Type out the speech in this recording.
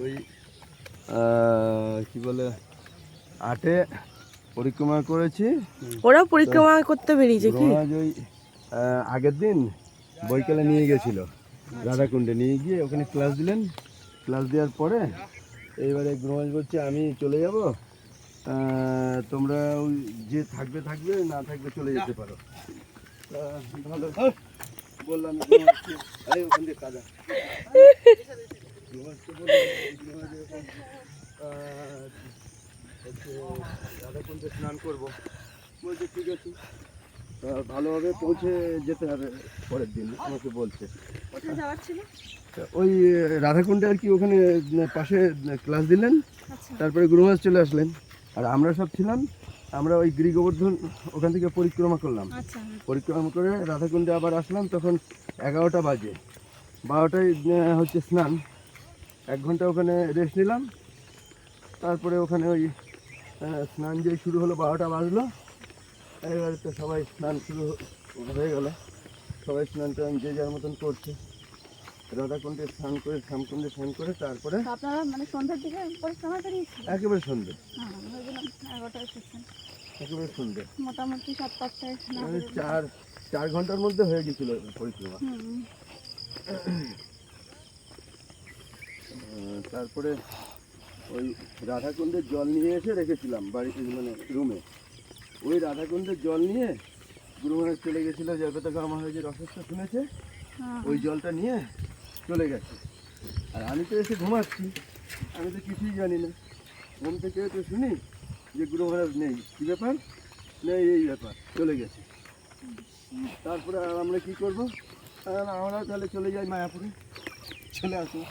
ওই কি বলে? আটে পরিক্রমা করেছি। ওরা পরিক্রমা করতে বেরিয়েছে কি? ওই আগের দিন বৈকালে নিয়ে গেছিল। রাধাকুণ্ডে নিয়ে গিয়ে ওখানে ক্লাস দিলেন। ক্লাস দেওয়ার পরে এইবারে গ্রহণ বলছে আমি চলে যাব? তোমরা ওই যে থাকবে থাকবে না থাকবে চলে যেতে পারো। ভালো বললাম গ্রহণকে, ওখান দিয়ে কাদা বললাম, হচ্ছে রাধাকুণ্ডে স্নান করব বলছে ঠিক আছে। ভালোভাবে পৌঁছে যেতে হবে পরের দিন আমাকে বলছে। ওই রাধাকুণ্ডে আর কি ওখানে পাশে ক্লাস দিলেন আচ্ছা। তারপরে গুরুমাস চলে আসলেন। আর আমরা সব ছিলাম আমরা ওই গিরি গোবর্ধন ওখান থেকে পরিক্রমা করলাম। আচ্ছা পরিক্রমা করে রাধাকুণ্ডে আবার আসলাম তখন এগারোটা বাজে। বারোটায় হচ্ছে স্নান। এক ঘণ্টা ওখানে রেস্ট নিলাম। তারপরে ওখানে ওই স্নান যে শুরু হলো বারোটা বাজলো। এবারে তো সবাই স্নান শুরু হয়ে গেল। সবাই স্নান টান যে যার মতন করছে। রাধাকুণ্ডে স্নান করে শ্যামকুণ্ডে স্নান করে তারপরে আপনারা মানে সন্ধ্যার দিকে পরিক্রমা বেরিয়েছিল একেবারে সন্ধে হ্যাঁ একেবারে সন্ধে মোটামুটি সাত পাঁচটায় মানে চার চার ঘণ্টার মধ্যে হয়ে গেছিল পরিক্রমা। তারপরে ওই রাধাকুণ্ডের জল নিয়ে এসে রেখেছিলাম বাড়িতে মানে রুমে। ওই রাধাকুণ্ডের জল নিয়ে গুরুমানের চলে গেছিল জয়পতাকা মহারাজের অসুস্থ শুনেছে। হ্যাঁ। ওই জলটা নিয়ে চলে গেছে। আর আমি তো এসে ঘুমাচ্ছি, আমি তো কিছুই জানি না। ঘুম থেকে তো শুনি যে গুরু মহারাজ নেই। কী ব্যাপার? নেই, এই ব্যাপার, চলে গেছে। তারপরে আর আমরা কী করব? আর আমরা তাহলে চলে যাই মায়াপুরে। চলে আসব